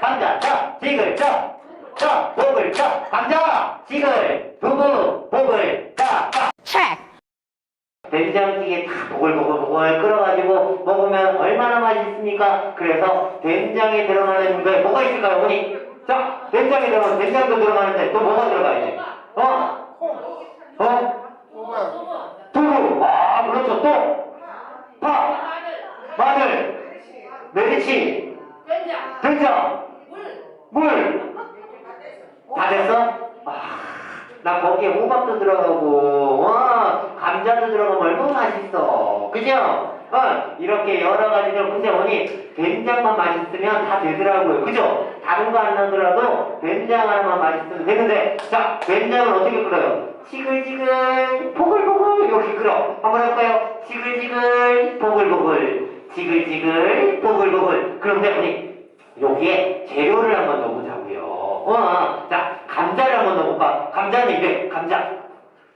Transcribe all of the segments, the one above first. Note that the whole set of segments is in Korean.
감자, 자, 지글, 자, 자, 복을, 자, 감자, 지글, 두부, 복을, 자, 자. check. 된장찌개 다 보글보글보글 끓여가지고 먹으면 얼마나 맛있습니까? 그래서 된장에 들어가는 게 뭐가 있을까요, 어머니? 자, 된장에 들어가면 된장도 들어가는데 또 뭐가 들어가야 돼? 어? 어? 두부. 아, 그렇죠. 또? 파, 마늘, 메리치, 된장, 물. 다 됐어? 아, 나 거기에 호박도 들어가고, 와, 감자도 들어가면 얼마나 맛있어. 그죠? 어, 이렇게 여러 가지들 근데 어머니 된장만 맛있으면 다 되더라고요. 그죠? 다른 거안 넣더라도 된장 하나만 맛있으면 되는데, 자, 된장을 어떻게 끓여요? 지글지글, 보글보글, 이렇게 끓여. 한번 해볼까요? 지글지글, 보글보글, 지글지글, 보글보글. 그런데 어머니, 여기에 재료를 한번 넣어보자고요. 어, 자, 감자를 한번 넣어볼까? 감자는 이래, 감자.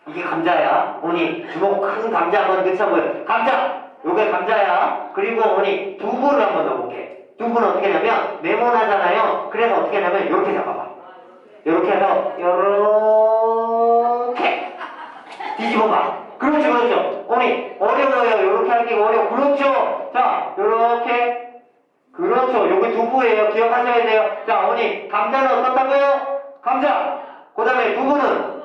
이게 감자야. 어머니, 주먹 큰 감자 한번 넣자고요. 감자! 요게 감자야. 그리고 어머니, 두부를 한번 넣어볼게. 두부는 어떻게 하냐면, 네모나잖아요. 그래서 어떻게 하냐면, 이렇게 잡아봐. 이렇게 해서, 요렇게. 뒤집어봐. 그렇죠, 그렇죠. 어머니, 어려워요. 이렇게 하기가 어려워. 그렇죠. 자, 요렇게. 그렇죠. 여기 두부예요. 기억하셔야 돼요. 자, 어머니, 감자는 어떻다고요? 감자. 그 다음에 두부는?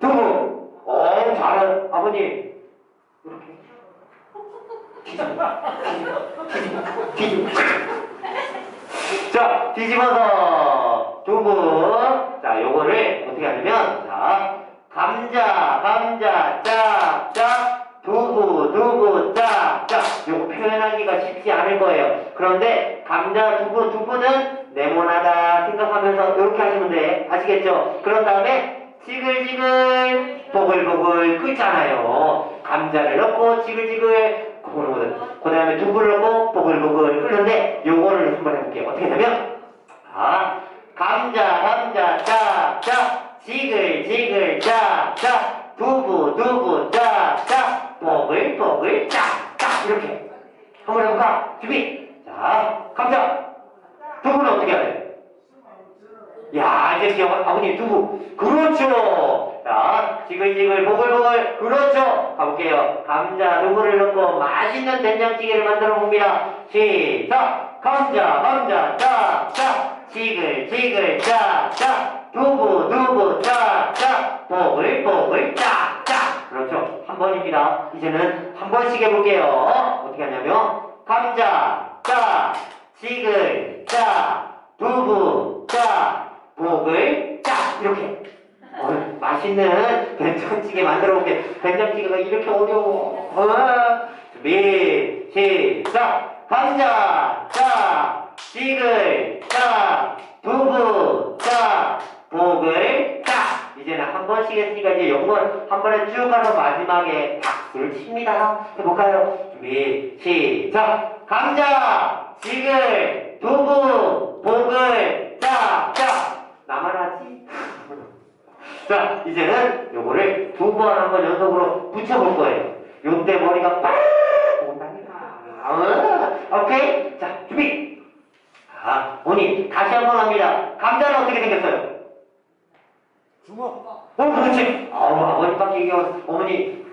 두부. 어, 잘한, 아버님. 자, 뒤집어서 두부. 자, 요거를 어떻게 하냐면, 자, 감자, 감자, 짝, 짝, 두부, 두부. 요거 표현하기가 쉽지 않을 거예요. 그런데 감자, 두부, 두부는 네모나다 생각하면서 이렇게 하시면 돼. 아시겠죠? 그런 다음에 지글지글, 보글보글 끓잖아요. 감자를 넣고 지글지글, 보글보글. 그 다음에 두부를 넣고 보글보글 끓는데 요거를 한번 해볼게요. 어떻게 하냐면, 자, 감자, 감자, 짝, 짝, 지글, 지글, 짝, 짝, 두부, 두부, 뽀글, 짝, 짝, 이렇게. 한번 해볼까? 준비! 자, 감자! 두부는 어떻게 해야 돼? 야, 이제 기억, 아버님 두부. 그렇죠! 자, 지글지글, 보글보글. 그렇죠! 가볼게요. 감자, 두부를 넣고 맛있는 된장찌개를 만들어 봅니다. 시작! 감자, 감자, 짝, 짝. 지글지글, 짝, 짝. 두부, 두부, 짝, 짝. 보글보글, 짝, 3번입니다. 이제는 한 번씩 해볼게요. 어떻게 하냐면 감자, 짜, 지글, 짜, 두부, 짜, 목을 짜 이렇게 어, 맛있는 된장찌개 만들어 볼게요. 된장찌개가 이렇게 어려워 어, 준비 시작 감자 짜 했으니까 이제 영번 한 번에 쭉 가서 마지막에 박수를 칩니다. 해볼까요? 준비, 시작. 감자, 지글, 두부, 보글, 짝, 짝. 나만 하지? 자, 이제는 요거를 두 번 한 번 연속으로 붙여볼 거예요. 요때 머리가 빡! 온답니다. 어, 오케이? 자, 준비! 자, 언니, 다시 한 번 합니다. 감자는 어떻게 생겼어요? 그렇지. 아우, 아버님밖에 얘기하면, 어머니.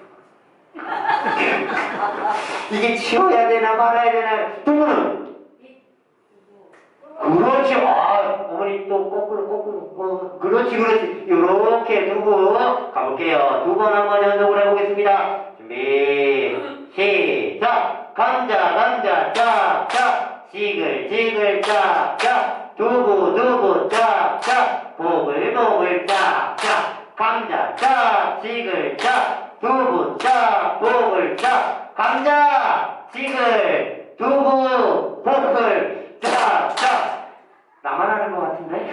이게 치워야 되나 말아야 되나. 두부는? 그렇지. 아, 어머니 또 거꾸로, 거꾸로. 어, 그렇지, 그렇지. 요렇게 두부. 가볼게요. 두 번 한번 연속으로 해보겠습니다. 준비. 시작. 감자, 감자, 짝, 짝. 지글, 지글, 짝, 짝. 두부, 두부, 짝, 짝. 보글, 보글, 짝, 짝. 감자, 짝, 지글, 짝. 두부, 짝, 보글, 짝. 감자, 지글, 두부, 짝, 짝. 나만 하는 것 같은데?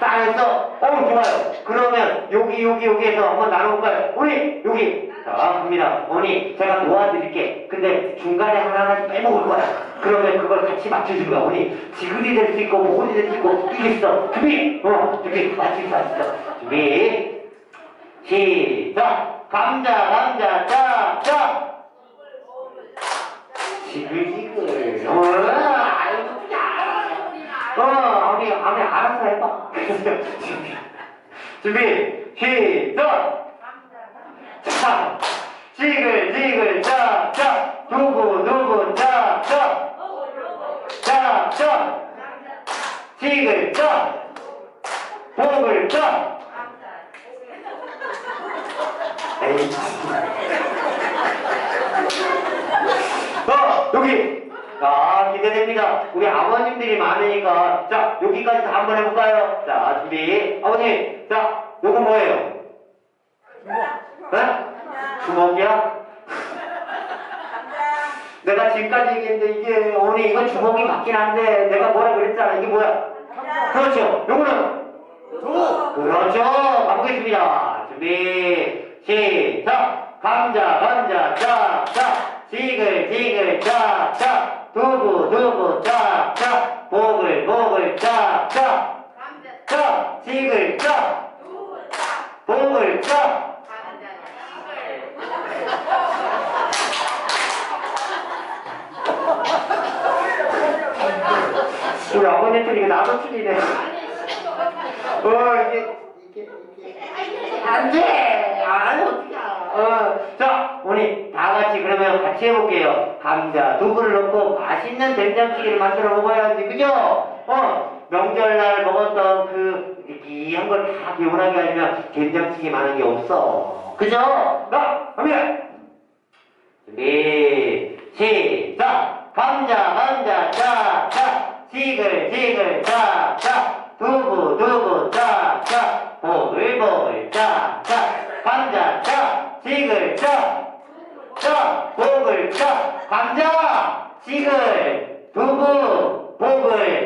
따라서, 어, 좋아요. 그러면 여기, 여기, 여기에서 한번 나눠볼까요? 우리, 여기. 자, 갑니다. 어머니, 제가 도와드릴게. 근데 중간에 하나하나 빼먹을 거야. 그러면 그걸 같이 맞춰주는 거야. 어머니, 지글이 될 수 있고, 모글이 될 수 있고, 이게 있어. 준비! 어, 준비. 수 있어. 준비. 시작! 감자, 감자, 짝, 짝! 지글지글. 어, 아이고, 야. 알아서 해봐. 준비. 준비, 시작! 자, 지글, 지글, 짝, 짝, 두부, 두부, 짝, 짝, 짝, 짝, 지글, 짝, 복을 짝. 어, 여기. 아, 기대됩니다. 우리 아버님들이 많으니까. 자, 여기까지 다 한번 해볼까요? 자, 준비. 아버님, 자, 요거 뭐예요? 네? 주먹이야? 내가 지금까지 얘기했는데 이게 어머니 이건 주먹이 맞긴 한데 내가 뭐라 그랬잖아 이게 뭐야? 그렇죠 요거는 그렇죠 가보겠습니다 준비 시작! 감자 감자 짝 짝 지글 지글 짝 짝 두부 두부 짝 짝 보글 보글 짝 짝 짝 지글 짝 보글 짝 우리 어머니 틀리고 나도 틀리네. 어 이게 이게 이게 안 돼 어 자 우리 다 같이 그러면 같이 해볼게요. 감자 두부를 넣고 맛있는 된장찌개를 만들어 먹어야지 그죠? 어 명절날 먹었던 그 느끼한 걸 다 개운하게 하려면 된장찌개만한 게 없어. 그죠? 자 갑니다. 준비 시작. 감자 감자 짜짜 지글 지글 짜짜 두부 두부 짜 짜 지글 짜짜 보글 짜 감자 지글. 두부. 보글